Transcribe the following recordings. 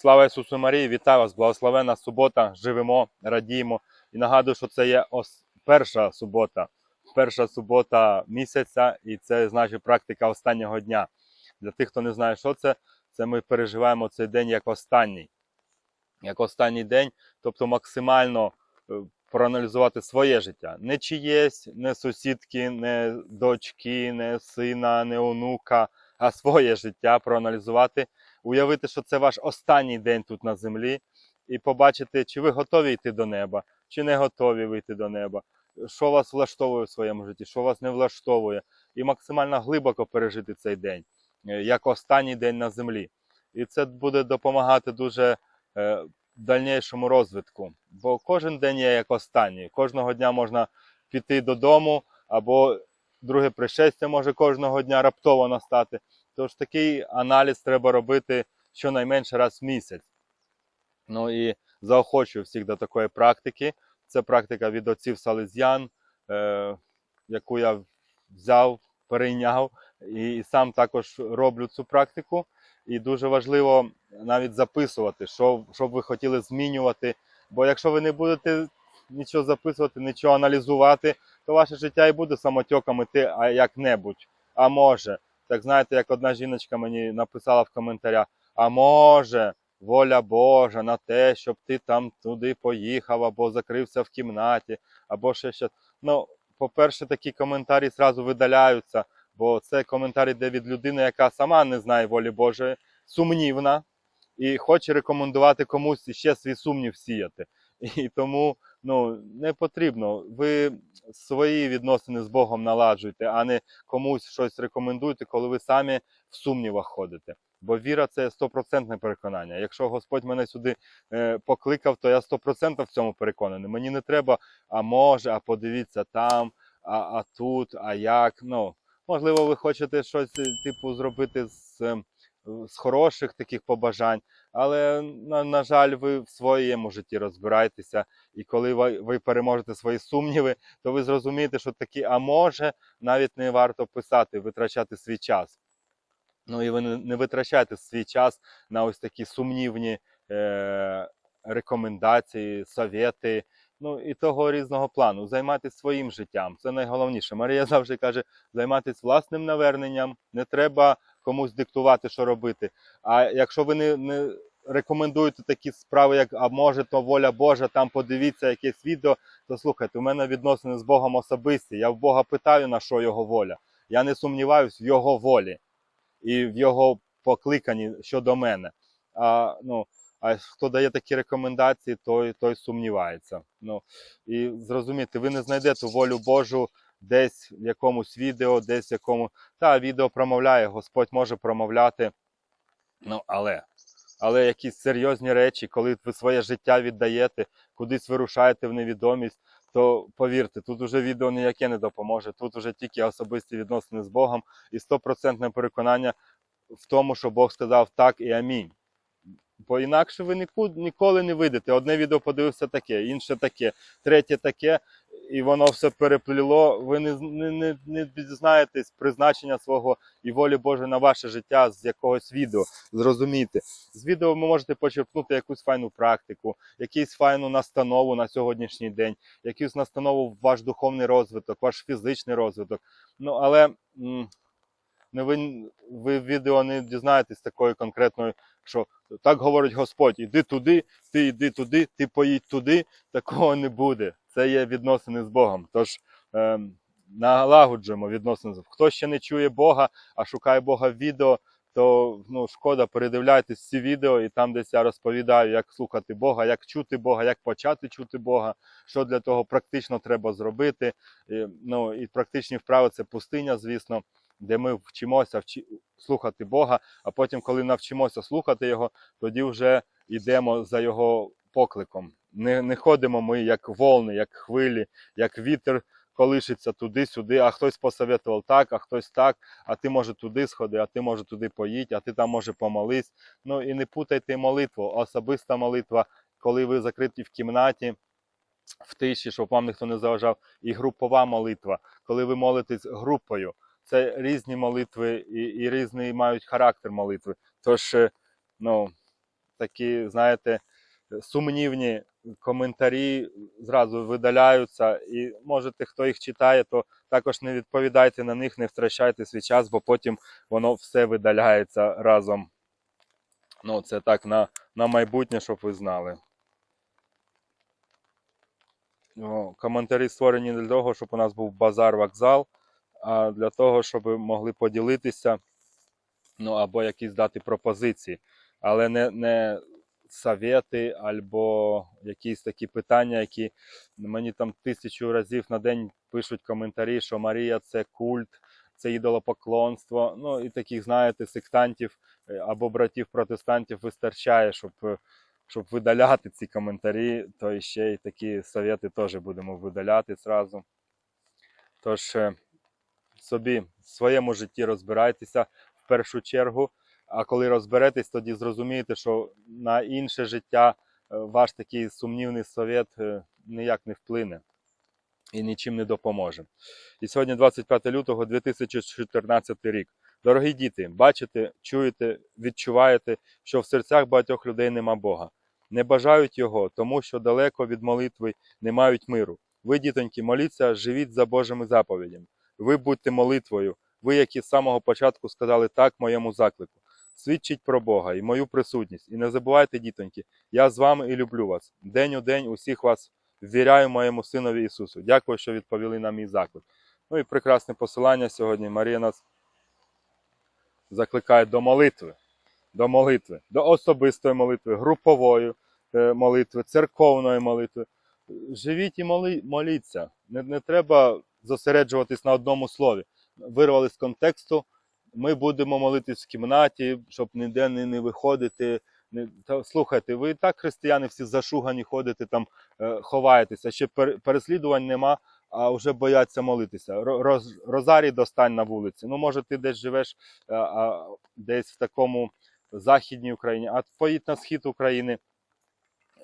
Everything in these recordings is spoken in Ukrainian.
Слава Ісусу Марії, вітаю вас! Благословена субота! Живемо, радіємо. І нагадую, що це є перша субота, перша субота місяця, і це значить практика останнього дня. Для тих, хто не знає, що це, це ми переживаємо цей день як останній. Як останній день, тобто максимально е, проаналізувати своє життя. Не чиєсь, не сусідки, не дочки, не сина, не онука, а своє життя проаналізувати, уявити, що це ваш останній день тут на землі, і побачити, чи ви готові йти до неба, чи не готові вийти до неба, що вас влаштовує в своєму житті, що вас не влаштовує, і максимально глибоко пережити цей день, е, як останній день на землі. І це буде допомагати дуже е, дальнішому розвитку. Бо кожен день є як останній. Кожного дня можна піти додому, або друге пришестя може кожного дня раптово настати. Тож такий аналіз треба робити щонайменше раз в місяць. Ну і заохочую всіх до такої практики. Це практика від отців Салезян, е, яку я взяв, перейняв і, сам також роблю цю практику. І дуже важливо навіть записувати, що, що б ви хотіли змінювати. Бо якщо ви не будете нічого записувати, нічого аналізувати, то ваше життя і буде самотьоком іти як-небудь. А може, так знаєте, як одна жіночка мені написала в коментарях: а може, воля Божа на те, щоб ти там туди поїхав, або закрився в кімнаті, або ще щось. Ну, по-перше, такі коментарі зразу видаляються, бо це коментар іде від людини, яка сама не знає волі Божої, сумнівна і хоче рекомендувати комусь ще свій сумнів сіяти. І тому ну, не потрібно. Ви свої відносини з Богом наладжуйте, а не комусь щось рекомендуйте, коли ви самі в сумнівах ходите. Бо віра це стопроцентне переконання. Якщо Господь мене сюди е, покликав, то я 100% в цьому переконаний. Мені не треба, а може, а подивіться там, а, а тут, а як. Ну, можливо, ви хочете щось е, типу зробити з, з хороших таких побажань, але на, на жаль, ви в своєму житті розбираєтеся, і коли ви, ви переможете свої сумніви, то ви зрозумієте, що такі, а може, навіть не варто писати, витрачати свій час. Ну і ви не, витрачайте свій час на ось такі сумнівні е, рекомендації, совєти, ну і того різного плану. Займайтесь своїм життям. Це найголовніше. Марія завжди каже: займайтесь власним наверненням, не треба комусь диктувати, що робити. А якщо ви не, не рекомендуєте такі справи, як а може, то воля Божа, там подивіться якесь відео, то слухайте, у мене відносини з Богом особисті. Я в Бога питаю, на що його воля. Я не сумніваюсь в його волі і в його покликанні щодо мене. А, ну, а хто дає такі рекомендації, той, той сумнівається. Ну, і зрозуміти, ви не знайдете волю Божу десь в якомусь відео, десь в якому. Та, відео промовляє, Господь може промовляти. Ну, але. Але якісь серйозні речі, коли ви своє життя віддаєте, кудись вирушаєте в невідомість, то повірте, тут уже відео ніяке не допоможе. Тут уже тільки особисті відносини з Богом і стопроцентне переконання в тому, що Бог сказав так і амінь. Бо інакше ви нікуди, ніколи не вийдете. Одне відео подивився таке, інше таке, третє таке, і воно все перепліло. Ви не, не, не, не дізнаєтесь призначення свого і волі Божої на ваше життя з якогось відео. Зрозумійте. З відео ви можете почерпнути якусь файну практику, якусь файну настанову на сьогоднішній день, якусь настанову в ваш духовний розвиток, ваш фізичний розвиток. Ну, але не ви, ви в відео не дізнаєтесь такої конкретної, що так говорить Господь, іди туди, ти йди туди, ти поїдь туди. Такого не буде. Це є відносини з Богом. Тож ем, налагоджуємо відносини. з- Хто ще не чує Бога, а шукає Бога в відео, то ну, шкода, передивляйтесь ці відео, і там десь я розповідаю, як слухати Бога, як чути Бога, як почати чути Бога, що для того практично треба зробити. І, ну, і практичні вправи це пустиня, звісно, де ми вчимося вчи... слухати Бога, а потім, коли навчимося слухати Його, тоді вже йдемо за Його покликом. Не, не ходимо ми як волни, як хвилі, як вітер колишиться туди-сюди, а хтось посоветував так, а хтось так, а ти може туди сходи, а ти може туди поїдь, а ти там може помолись. Ну і не путайте молитву. Особиста молитва, коли ви закриті в кімнаті. В тиші, щоб вам ніхто не заважав, і групова молитва, коли ви молитесь групою. Це різні молитви і, і різний мають характер молитви. Тож, е, ну, такі, знаєте, сумнівні коментарі зразу видаляються. І можете, хто їх читає, то також не відповідайте на них, не втрачайте свій час, бо потім воно все видаляється разом. Ну, це так на, на майбутнє, щоб ви знали. Ну, коментарі створені для того, щоб у нас був базар-вокзал, а для того, щоб могли поділитися, ну або якісь дати пропозиції, але не, не совєти, або якісь такі питання, які мені там тисячу разів на день пишуть коментарі, що Марія це культ, це ідолопоклонство. Ну і таких, знаєте, сектантів е, або братів-протестантів вистачає, щоб, е, щоб видаляти ці коментарі, то ще й такі совєти теж будемо видаляти зразу. Тож е, собі в своєму житті розбирайтеся в першу чергу. А коли розберетесь, тоді зрозумієте, що на інше життя е, ваш такий сумнівний совет е, ніяк не вплине і нічим не допоможе. І сьогодні 25 лютого 2014 рік. Дорогі діти, бачите, чуєте, відчуваєте, що в серцях багатьох людей нема Бога. Не бажають його, тому що далеко від молитви не мають миру. Ви, дітоньки, моліться, живіть за Божими заповідями. Ви будьте молитвою, ви, які з самого початку сказали так моєму заклику. Свідчіть про Бога і мою присутність. І не забувайте, дітоньки, я з вами і люблю вас. День у день усіх вас ввіряю моєму синові Ісусу. Дякую, що відповіли на мій заклик. Ну і прекрасне посилання сьогодні. Марія нас закликає до молитви, до молитви, до особистої молитви, групової е, молитви, церковної молитви. Живіть і моли, моліться. Не, не треба зосереджуватись на одному слові. Вирвали з контексту. Ми будемо молитись в кімнаті, щоб ніде не, не виходити. Не, та, слухайте, ви так, християни, всі зашугані ходите, там е, ховаєтеся. Ще пер, переслідувань нема, а вже бояться молитися. Ро- Роз, розарій достань на вулиці. Ну, може, ти десь живеш а, а, десь в такому західній Україні, а поїдь на схід України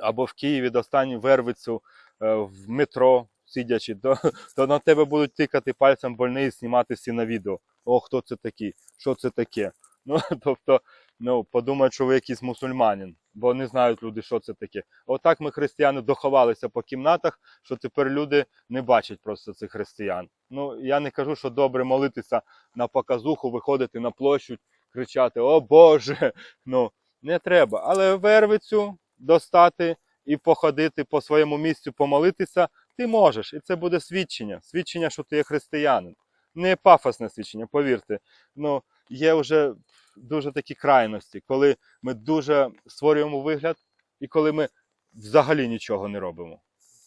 або в Києві достань вервицю е, в метро, сидячи, то, то на тебе будуть тикати пальцем больний і знімати всі на відео. О, хто це такий? Що це таке? Ну, тобто, ну, подумають, що ви якийсь мусульманин, бо не знають люди, що це таке. Отак ми, християни, доховалися по кімнатах, що тепер люди не бачать просто цих християн. Ну, я не кажу, що добре молитися на показуху, виходити на площу, кричати О Боже! Ну, не треба. Але вервицю достати і походити по своєму місцю, помолитися, ти можеш. І це буде свідчення. Свідчення, що ти є християнин. Не пафосне свідчення, повірте. Ну, є вже дуже такі крайності, коли ми дуже створюємо вигляд, і коли ми взагалі нічого не робимо.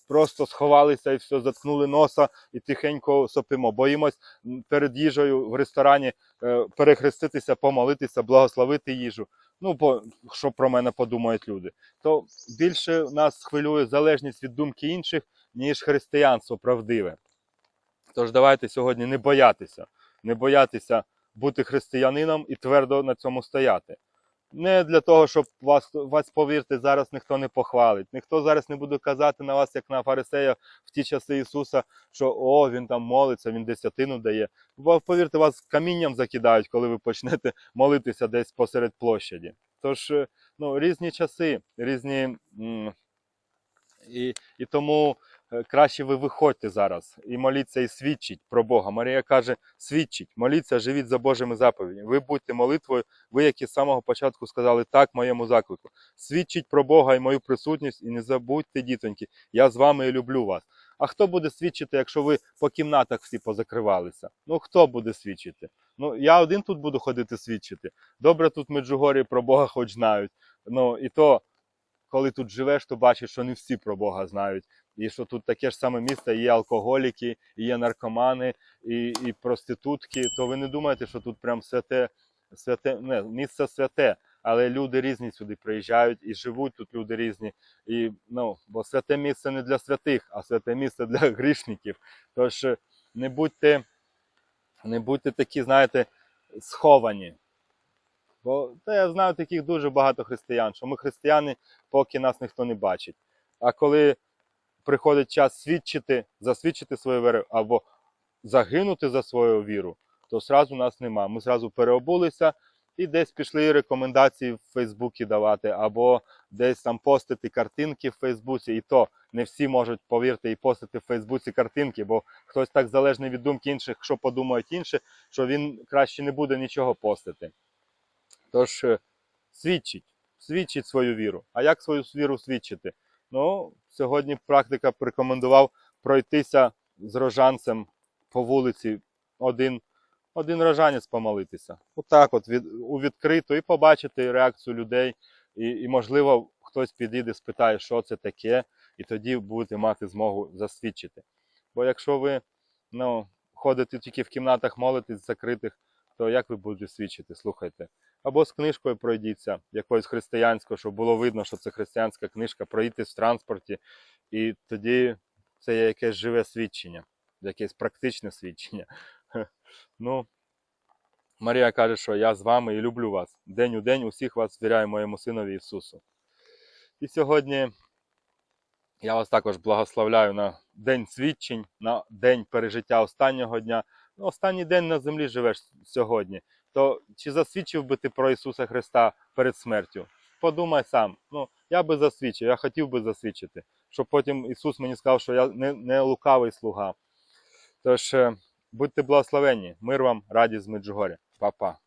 Просто сховалися і все, заткнули носа і тихенько сопимо. Боїмось перед їжею в ресторані е, перехреститися, помолитися, благословити їжу. Ну, бо що про мене подумають люди. То більше нас хвилює залежність від думки інших, ніж християнство правдиве. Тож давайте сьогодні не боятися, не боятися бути християнином і твердо на цьому стояти. Не для того, щоб вас, вас повірте, зараз ніхто не похвалить. Ніхто зараз не буде казати на вас, як на фарисея в ті часи Ісуса, що о, він там молиться, він десятину дає. Бо повірте, вас камінням закидають, коли ви почнете молитися десь посеред площаді. Тож, е, ну, різні часи, різні. І, і тому краще ви виходьте зараз і моліться і свідчіть про Бога. Марія каже: свідчіть, моліться, живіть за Божими заповідями. Ви будьте молитвою, ви, які з самого початку сказали так моєму заклику. Свідчіть про Бога і мою присутність, і не забудьте, дітоньки, я з вами і люблю вас. А хто буде свідчити, якщо ви по кімнатах всі позакривалися? Ну хто буде свідчити? Ну я один тут буду ходити свідчити. Добре, тут Меджугорі про Бога хоч знають. Ну і то, коли тут живеш, то бачиш, що не всі про Бога знають. І що тут таке ж саме місце, є алкоголіки, і є наркомани, і, і проститутки. То ви не думаєте, що тут прям святе, святе не, місце святе, але люди різні сюди приїжджають і живуть тут люди різні. І, ну, бо святе місце не для святих, а святе місце для грішників. Тож е, не будьте, не будьте такі, знаєте, сховані. Бо та я знаю таких дуже багато християн, що ми християни, поки нас ніхто не бачить. А коли приходить час свідчити, засвідчити свою віру або загинути за свою віру, то зразу нас нема. Ми зразу переобулися І десь пішли рекомендації в Фейсбуці давати, або десь там постити картинки в Фейсбуці, і то не всі можуть повірте і постити в Фейсбуці картинки, бо хтось так залежний від думки інших, що подумають інші, що він краще не буде нічого постити. Тож е, свідчить, свідчить свою віру. А як свою віру свідчити? Ну, сьогодні практика порекомендував пройтися з рожанцем по вулиці один, один рожанець помолитися. Отак, от від, у відкрито, і побачити реакцію людей. І, і, можливо, хтось підійде, спитає, що це таке, і тоді будете мати змогу засвідчити. Бо якщо ви ну, ходите тільки в кімнатах, молитесь закритих, то як ви будете свідчити? Слухайте. Або з книжкою пройдіться, якоюсь християнською, щоб було видно, що це християнська книжка, проїдьтесь в транспорті, і тоді це є якесь живе свідчення, якесь практичне свідчення. Ну, Марія каже, що я з вами і люблю вас. День у день усіх вас звіряю моєму синові Ісусу. І сьогодні я вас також благословляю на день свідчень, на день пережиття останнього дня. Ну, останній день на землі живеш сьогодні. То чи засвідчив би ти про Ісуса Христа перед смертю? Подумай сам. Ну, я би засвідчив, я хотів би засвідчити, щоб потім Ісус мені сказав, що я не, не лукавий слуга. Тож, е, будьте благословенні, мир вам, радість з Меджугоря. Па-па.